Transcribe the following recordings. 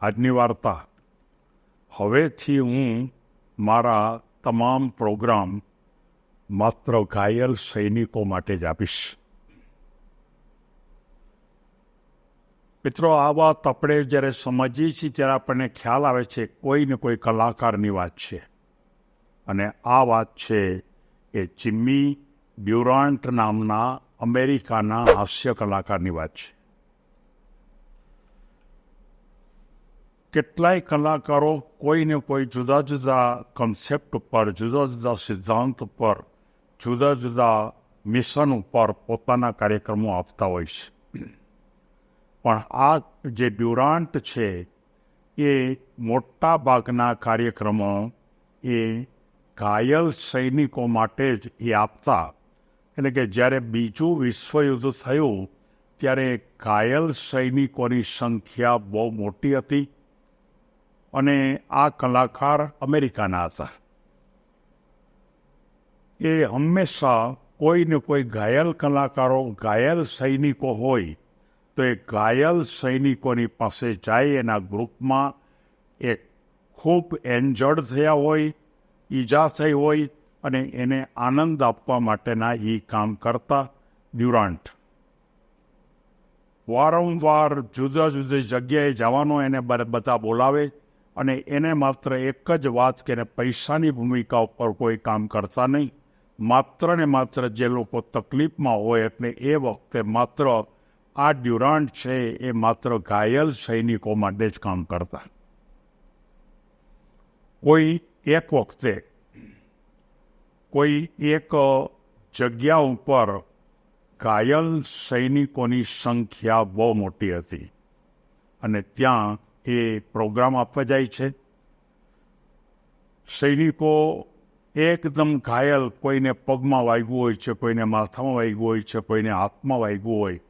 આજની વાર્તા હવેથી હું મારા તમામ પ્રોગ્રામ માત્ર ઘાયલ સૈનિકો માટે જ આપીશ. મિત્રો, આ વાત આપણે જ્યારે સમજીએ છીએ, ત્યારે આપણને ખ્યાલ આવે છે, કોઈ ને કોઈ કલાકારની વાત છે. અને આ વાત છે એ ચિમ્મી ડ્યુરાન્ટ નામના અમેરિકાના હાસ્ય કલાકારની વાત છે. કેટલાય કલાકારો કોઈને કોઈ જુદા જુદા કન્સેપ્ટ ઉપર, જુદા જુદા સિદ્ધાંત ઉપર, જુદા જુદા મિશન ઉપર પોતાના કાર્યક્રમો આપતા હોય છે. પણ આ જે ડ્યુરાન્ટ છે, એ મોટા ભાગના કાર્યક્રમો એ ઘાયલ સૈનિકો માટે જ એ આપતા. એટલે કે જ્યારે બીજું વિશ્વયુદ્ધ થયું, ત્યારે ઘાયલ સૈનિકોની સંખ્યા બહુ મોટી હતી. અને આ કલાકાર અમેરિકાના હતા. એ હંમેશા કોઈને કોઈ ઘાયલ કલાકારો, ઘાયલ સૈનિકો હોય, તો એ ઘાયલ સૈનિકોની પાસે જાય, એના ગ્રુપમાં એ ખૂબ એન્જર્ડ થયા હોય, ઈજા થઈ હોય, અને એને આનંદ આપવા માટેના એ કામ કરતા ડ્યુરાન્ટ. વારંવાર જુદા જુદી જગ્યાએ જવાનો એને બધા બોલાવે અને એને માત્ર એક જ વાત કે પૈસાની ભૂમિકા ઉપર કોઈ કામ કરતા નહીં. માત્ર ને માત્ર જે લોકો તકલીફમાં હોય એટલે એ વખતે માત્ર આ ડ્યુરાન્ટ છે એ માત્ર ઘાયલ સૈનિકો માટે જ કામ કરતા. કોઈ એક વખતે કોઈ એક જગ્યા ઉપર ઘાયલ સૈનિકોની સંખ્યા બહુ મોટી હતી. અને ત્યાં એ પ્રોગ્રામ આપવા જાય છે. સૈનિકો એકદમ ઘાયલ, કોઈને પગમાં વાગ્યું હોય છે, કોઈને માથામાં વાગ્યું હોય છે, કોઈને હાથમાં વાગ્યું હોય.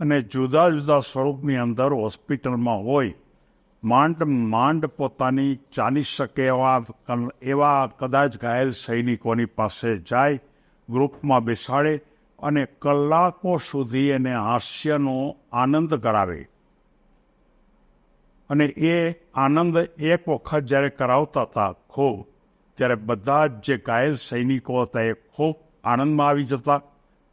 અને જુદા જુદા સ્વરૂપની અંદર હોસ્પિટલમાં હોય. માંડ માંડ પોતાની ચાલી શકે એવા એવા કદાચ ઘાયલ સૈનિકોની પાસે જાય, ગ્રુપમાં બેસાડે અને કલાકો સુધી એને હાસ્યનો આનંદ કરાવે. અને એ આનંદ એક વખત જ્યારે કરાવતા હતા ખૂબ ત્યારે બધા જ જે ઘાયલ સૈનિકો હતા એ ખૂબ આનંદમાં આવી જતા,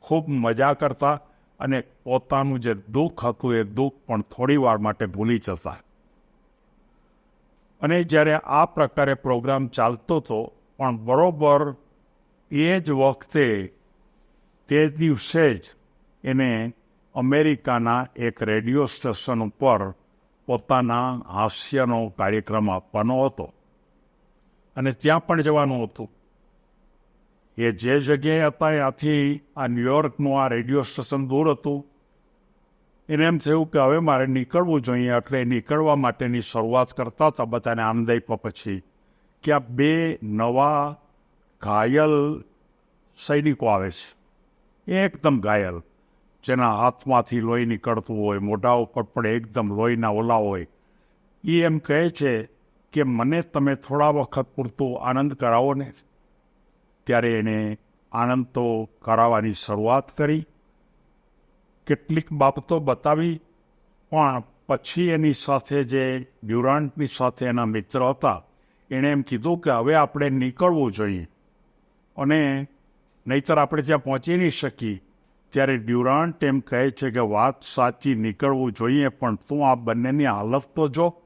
ખૂબ મજા કરતા અને પોતાનું જે દુઃખ હતું એ દુઃખ પણ થોડી વાર માટે ભૂલી જતા. અને જ્યારે આ પ્રકારે પ્રોગ્રામ ચાલતો હતો, પણ બરોબર એ જ વખતે તે દિવસે જ એને અમેરિકાના એક રેડિયો સ્ટેશન ઉપર પોતાના હાસ્યનો કાર્યક્રમ આપવાનો હતો. અને ત્યાં પણ જવાનું હતું. એ જે જગ્યાએ હતા ત્યાંથી આ ન્યુયોર્કનું આ રેડિયો સ્ટેશન દૂર હતું. એને એમ થયું કે હવે મારે નીકળવું જોઈએ, એટલે નીકળવા માટેની શરૂઆત કરતા હતા બધાને આનંદ આપ્યા પછી કે આ બે નવા ઘાયલ સૈનિકો આવે છે. એકદમ ઘાયલ. જેના હાથમાંથી લોહી નીકળતું હોય, મોઢા ઉપર પણ એકદમ લોહીના ઓલા હોય એ એમ કહે છે કે મને તમે થોડા વખત પૂરતું આનંદ કરાવો ને. ત્યારે એને આનંદ તો કરાવવાની શરૂઆત કરી. કેટલીક બાબતો બતાવી, પણ પછી એની સાથે જે ડ્યુરાન્ટની સાથે એના મિત્ર હતા, એણે એમ કીધું કે હવે આપણે નીકળવું જોઈએ. અને નહીતર આપણે ત્યાં પહોંચી નહીં શકીએ ત્યારે ડ્યુરાન્ટ એમ કહે છે કે વાત સાચી નીકળવું જોઈએ, પણ તું આ બંનેની હાલત તો જો.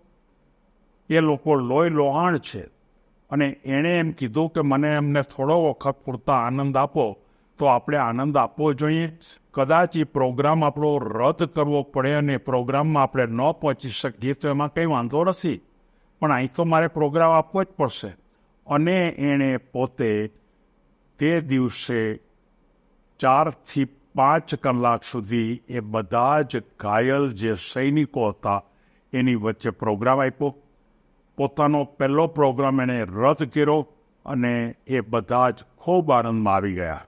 એ લોકો લોહી લોહાણ છે અને એણે એમ કીધું કે મને એમને થોડો વખત પૂરતા આનંદ આપો, તો આપણે આનંદ આપવો જોઈએ. કદાચ એ પ્રોગ્રામ આપણો રદ કરવો પડે અને પ્રોગ્રામમાં આપણે ન પહોંચી શકીએ તો એમાં કંઈ વાંધો નથી. પણ અહીં તો મારે પ્રોગ્રામ આપવો જ પડશે. અને એણે પોતે તે દિવસે ચારથી પાંચ કલાક સુધી એ બધા જ ઘાયલ જે સૈનિકો હતા, એની વચ્ચે પ્રોગ્રામ આપ્યો. પોતાનો પહેલો પ્રોગ્રામ એણે રદ કર્યો અને એ બધા જ ખૂબ આનંદમાં આવી ગયા.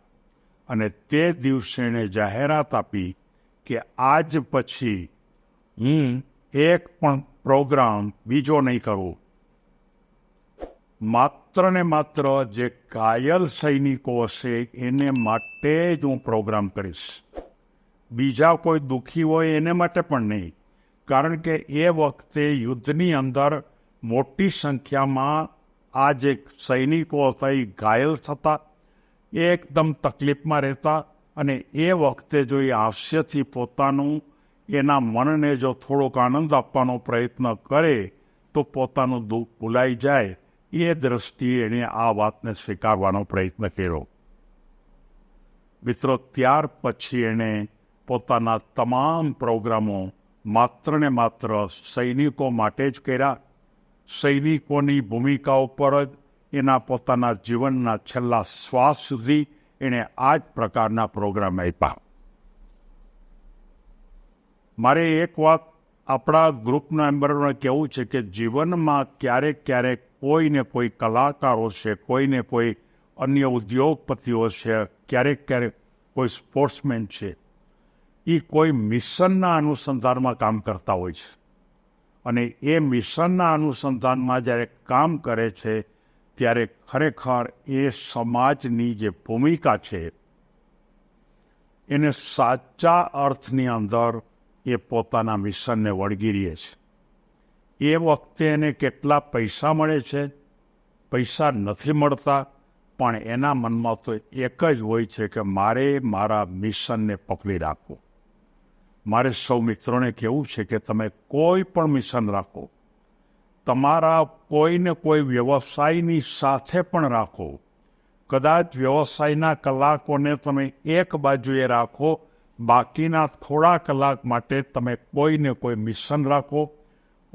અને તે દિવસે એણે જાહેરાત આપી કે આજ પછી હું એક પણ પ્રોગ્રામ બીજો નહીં કરું. માત્ર ને માત્ર જે ઘાયલ સૈનિકો હશે, એને માટે જ હું પ્રોગ્રામ કરીશ. બીજા કોઈ દુઃખી હોય એને માટે પણ નહીં. કારણ કે એ વખતે યુદ્ધની અંદર મોટી સંખ્યામાં આ જે સૈનિકો હતા, એ ઘાયલ થતા, એ એકદમ તકલીફમાં રહેતા અને એ વખતે જો એ હાસ્યથી પોતાનું, એના મનને જો થોડોક આનંદ આપવાનો પ્રયત્ન કરે, તો પોતાનું દુઃખ ભૂલાઈ જાય. એ દ્રષ્ટિએ એણે આ વાતને સ્વીકારવાનો પ્રયત્ન કર્યો મિત્રો ત્યાર પછી એણે પોતાના તમામ પ્રોગ્રામો માત્ર ને માત્ર સૈનિકો માટે જ કર્યા સૈનિકોની ભૂમિકા ઉપર જ એના પોતાના જીવનના છેલ્લા શ્વાસ સુધી એણે આ જ પ્રકારના પ્રોગ્રામ આપ્યા મારે એક વાત આપણા ગ્રુપના મેમ્બરોને કહેવું છે કે જીવનમાં ક્યારેક ક્યારેક કોઈને કોઈ કલાકારો છે, કોઈને કોઈ અન્ય ઉદ્યોગપતિઓ છે, ક્યારેક ક્યારેક કોઈ સ્પોર્ટ્સમેન છે એ કોઈ મિશનના અનુસંધાનમાં કામ કરતા હોય છે. અને એ મિશનના અનુસંધાનમાં જ્યારે કામ કરે છે, ત્યારે ખરેખર એ સમાજની જે ભૂમિકા છે, એને સાચા અર્થની અંદર એ પોતાના મિશનને વળગી રહે છે. એ વખતે એને કેટલા પૈસા મળે છે? પૈસા નથી મળતા, પણ એના મનમાં તો એક જ હોય છે કે મારે મારા મિશનને પકડી રાખવું. મારે સૌ મિત્રોને કહેવું છે કે તમે કોઈ પણ મિશન રાખો. તમારા કોઈને કોઈ વ્યવસાયની સાથે પણ રાખો. કદાચ વ્યવસાયના કલાકોને તમે એક બાજુએ રાખો, બાકીના થોડા કલાક માટે તમે કોઈને કોઈ મિશન રાખો.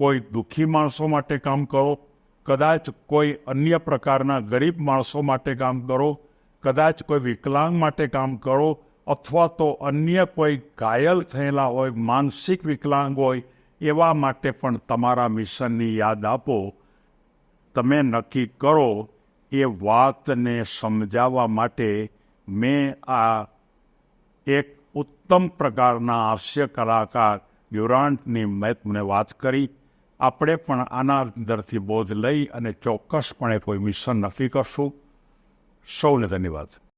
કોઈ દુઃખી માણસો માટે કામ કરો, કદાચ કોઈ અન્ય પ્રકારના ગરીબ માણસો માટે કામ કરો, કદાચ કોઈ વિકલાંગ માટે કામ કરો, અથવા તો અન્ય કોઈ ઘાયલ થયેલા હોય, માનસિક વિકલાંગ હોય, એવા માટે પણ તમારા મિશનની યાદ આપો. તમે નક્કી કરો એ વાતને સમજાવવા માટે મેં આ એક ઉત્તમ પ્રકારના હાસ્ય કલાકાર યુરાન્ટની મેં તમને વાત કરી. આપણે પણ આના અંદરથી બોધ લઈ અને ચોક્કસપણે કોઈ મિશન નક્કી કરશું. સૌને ધન્યવાદ.